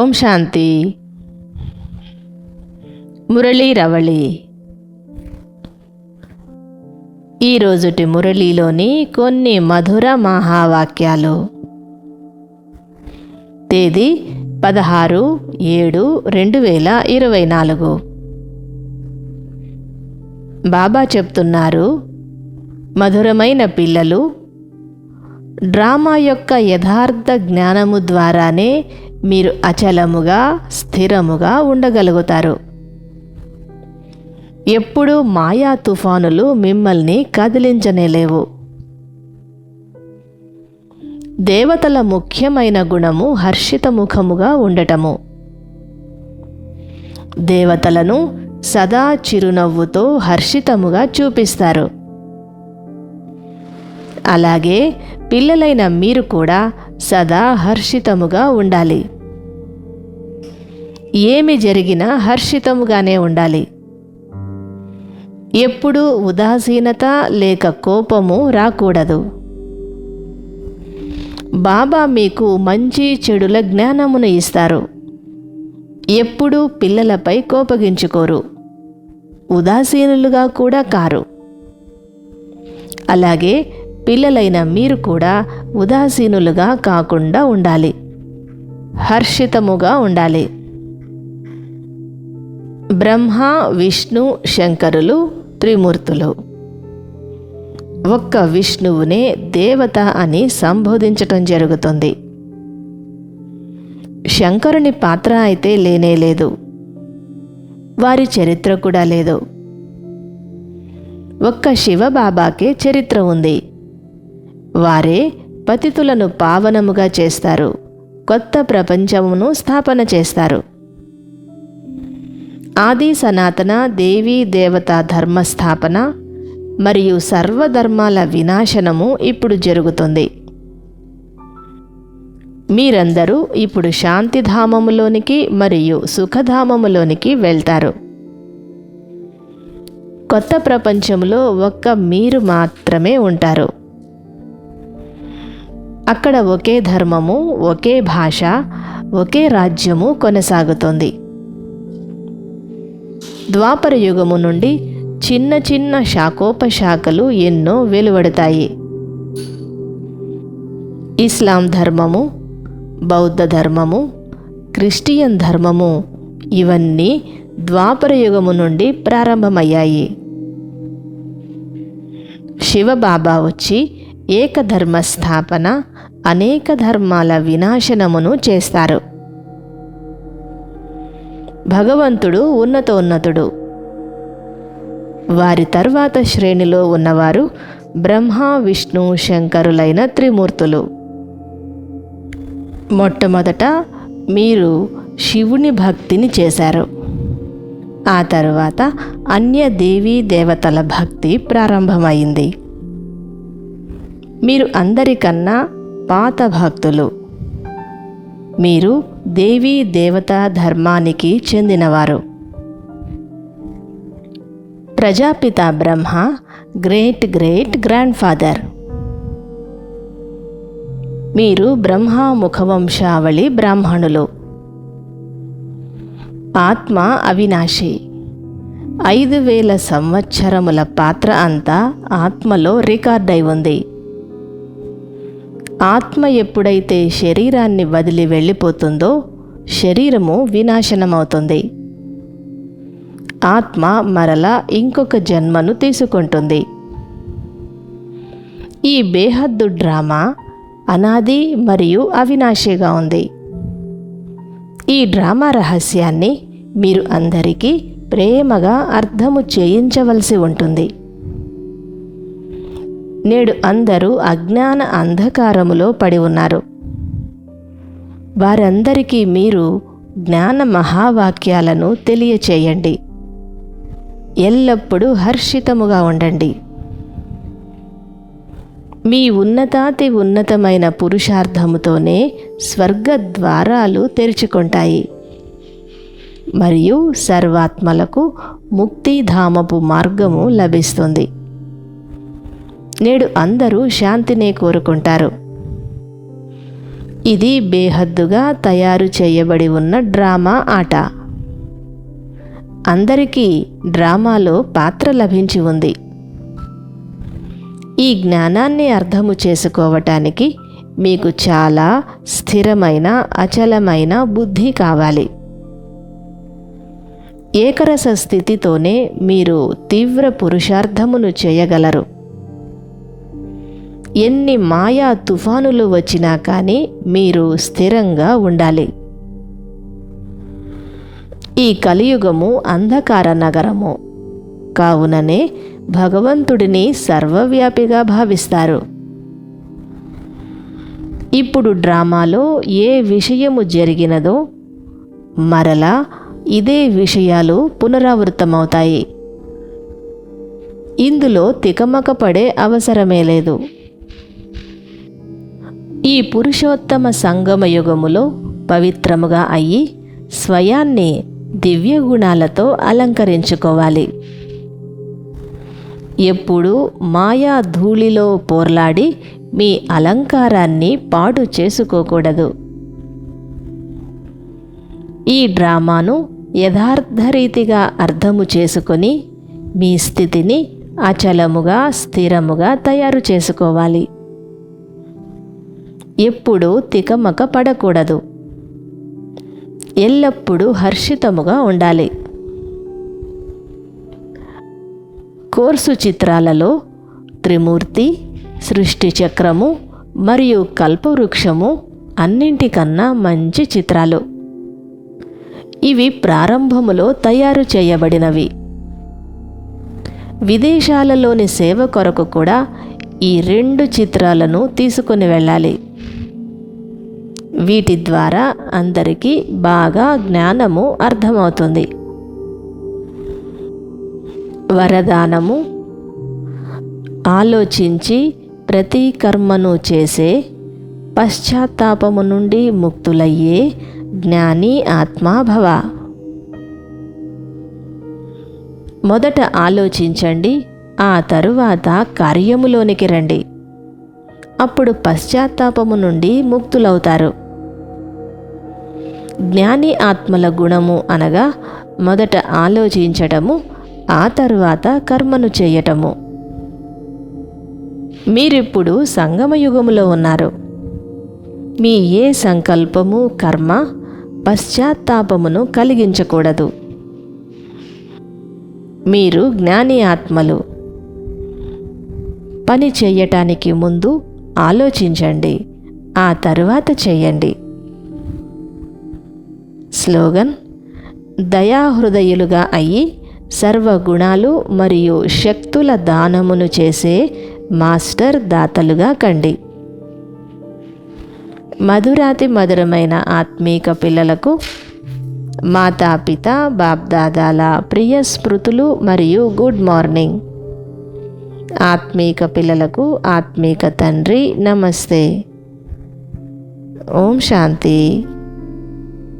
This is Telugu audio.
ఓం శాంతి. మురళీ రవళి. ఈరోజుటి మురళీలోని కొన్ని మధుర మహావాక్యాలు. తేదీ పదహారు ఏడు రెండు వేల ఇరవై నాలుగు. బాబా చెప్తున్నారు మధురమైన పిల్లలు డ్రామా యొక్క యథార్థ జ్ఞానము ద్వారానే మీరు అచలముగా స్థిరముగా ఉండగలుగుతారు. ఎప్పుడూ మాయా తుఫానులు మిమ్మల్ని కదిలించనేలేవు. దేవతల ముఖ్యమైన గుణము హర్షితముఖముగా ఉండటము. దేవతలను సదా చిరునవ్వుతో హర్షితముగా చూపిస్తారు. అలాగే పిల్లలైన మీరు కూడా సదా హర్షితముగా ఉండాలి. ఏమి జరిగినా హర్షితముగానే ఉండాలి. ఎప్పుడూ ఉదాసీనత లేక కోపము రాకూడదు. బాబా మీకు మంచి చెడుల జ్ఞానమును ఇస్తారు. ఎప్పుడూ పిల్లలపై కోపగించుకోరు. ఉదాసీనులుగా కూడా కారు. అలాగే పిల్లలైన మీరు కూడా ఉదాసీనులుగా కాకుండా ఉండాలి. హర్షితముగా ఉండాలి. బ్రహ్మ విష్ణు శంకరులు త్రిమూర్తులు. ఒక్క విష్ణువునే దేవత అని సంబోధించటం జరుగుతుంది. శంకరుని పాత్ర అయితే లేనే లేదు. వారి చరిత్ర కూడా లేదు. ఒక్క శివబాబాకే చరిత్ర ఉంది. వారే పతితులను పావనముగా చేస్తారు. కొత్త ప్రపంచమును స్థాపన చేస్తారు. ఆది సనాతన దేవీ దేవతా ధర్మ స్థాపన మరియు సర్వధర్మాల వినాశనము ఇప్పుడు జరుగుతుంది. మీరందరూ ఇప్పుడు శాంతిధామములోనికి మరియు సుఖధామములోనికి వెళ్తారు. కొత్త ప్రపంచంలో ఒక్క మీరు మాత్రమే ఉంటారు. అక్కడ ఒకే ధర్మము ఒకే భాష ఒకే రాజ్యము కొనసాగుతుంది. ద్వాపర యుగము నుండి చిన్న చిన్న శాఖోపశాఖలు ఎన్నో వెలువడతాయి. ఇస్లాం ధర్మము బౌద్ధ ధర్మము క్రిస్టియన్ ధర్మము ఇవన్నీ ద్వాపర యుగము నుండి ప్రారంభమయ్యాయి. శివబాబా వచ్చి ఏకధర్మ స్థాపన అనేక ధర్మాల వినాశనమును చేస్తారు. భగవంతుడు ఉన్నతోన్నతుడు. వారి తర్వాత శ్రేణిలో ఉన్నవారు బ్రహ్మ విష్ణు శంకరులైన త్రిమూర్తులు. మొట్టమొదట మీరు శివుని భక్తిని చేశారు. ఆ తర్వాత అన్య దేవీ దేవతల భక్తి ప్రారంభమైంది. మీరు అందరికన్నా పాత భక్తులు మీరు దేవీ దేవతా ధర్మానికి చెందినవారు. Prajapita Brahma great great grandfather మీరు బ్రహ్మ ముఖవంశావళి బ్రాహ్మణులు. ఆత్మ అవినాశి. ఐదు వేల సంవత్సరముల పాత్ర అంతా ఆత్మలో రికార్డ్ అయి ఉంది. ఆత్మ ఎప్పుడైతే శరీరాన్ని వదిలి వెళ్ళిపోతుందో శరీరము వినాశనమవుతుంది. ఆత్మ మరలా ఇంకొక జన్మను తీసుకుంటుంది. ఈ బేహద్దు డ్రామా అనాది మరియు అవినాశిగా ఉంది. ఈ డ్రామా రహస్యాన్ని మీరు అందరికీ ప్రేమగా అర్థము చేయించవలసి ఉంటుంది. నేడు అందరూ అజ్ఞాన అంధకారములో పడి ఉన్నారు. వారందరికీ మీరు జ్ఞాన మహావాక్యాలను తెలియచేయండి. ఎల్లప్పుడూ హర్షితముగా ఉండండి. మీ ఉన్నతాతి ఉన్నతమైన పురుషార్థముతోనే స్వర్గ ద్వారాలు తెరుచుకుంటాయి. మరియు సర్వాత్మలకు ముక్తిధామపు మార్గము లభిస్తుంది. నేడు అందరూ శాంతినే కోరుకుంటారు. ఇది బేహద్దుగా తయారు చేయబడి ఉన్న డ్రామా ఆట. అందరికీ డ్రామాలో పాత్ర లభించి ఉంది. ఈ జ్ఞానాన్ని అర్థము చేసుకోవటానికి మీకు చాలా స్థిరమైన అచలమైన బుద్ధి కావాలి. ఏకరస స్థితితోనే మీరు తీవ్ర పురుషార్థమును చేయగలరు. ఎన్ని మాయా తుఫానులు వచ్చినా కానీ మీరు స్థిరంగా ఉండాలి. ఈ కలియుగము అంధకార నగరము. కావుననే భగవంతుడిని సర్వవ్యాపిగా భావిస్తారు. ఇప్పుడు డ్రామాలో ఏ విషయము జరిగినదో మరలా ఇదే విషయాలు పునరావృతమవుతాయి. ఇందులో తికమక పడే అవసరమే లేదు. ఈ పురుషోత్తమ సంగమ యుగములో పవిత్రముగా అయ్యి స్వయాన్ని దివ్య గుణాలతో అలంకరించుకోవాలి. ఎప్పుడు మాయా ధూళిలో పోర్లాడి మీ అలంకారాన్ని పాడు చేసుకోకూడదు. ఈ డ్రామాను యథార్థరీతిగా అర్థము చేసుకొని మీ స్థితిని అచలముగా స్థిరముగా తయారు చేసుకోవాలి. ఎప్పుడూ తికమక పడకూడదు. ఎల్లప్పుడూ హర్షితముగా ఉండాలి. కోర్సు చిత్రాలలో త్రిమూర్తి సృష్టి చక్రము మరియు కల్పవృక్షము అన్నింటికన్నా మంచి చిత్రాలు. ఇవి ప్రారంభములో తయారు చేయబడినవి. విదేశాలలోని సేవ కొరకు కూడా ఈ రెండు చిత్రాలను తీసుకుని వెళ్ళాలి. వీటి ద్వారా అందరికీ బాగా జ్ఞానము అర్థమవుతుంది. వరదానము. ఆలోచించి ప్రతి కర్మను చేసే పశ్చాత్తాపము నుండి ముక్తులయ్యే జ్ఞాని ఆత్మాభవ. మొదట ఆలోచించండి ఆ తరువాత కార్యములోనికి రండి. అప్పుడు పశ్చాత్తాపము నుండి ముక్తులవుతారు. జ్ఞాని ఆత్మల గుణము అనగా మొదట ఆలోచించటము ఆ తరువాత కర్మను చేయటము. మీరిప్పుడు సంగమయుగములో ఉన్నారు. మీ ఏ సంకల్పము కర్మ పశ్చాత్తాపమును కలిగించకూడదు. మీరు జ్ఞాని ఆత్మలు. పని చేయటానికి ముందు ఆలోచించండి ఆ తరువాత చేయండి. స్లోగన్ దయాహృదయులుగా అయ్యి సర్వగుణాలు మరియు శక్తుల దానమును చేసే మాస్టర్ దాతలుగా కండి. మధురాతి మధురమైన ఆత్మీక పిల్లలకు మాతాపిత బాప్దాదాల ప్రియ స్మృతులు మరియు గుడ్ మార్నింగ్. ఆత్మీక పిల్లలకు ఆత్మీక తండ్రి నమస్తే. ఓం శాంతి.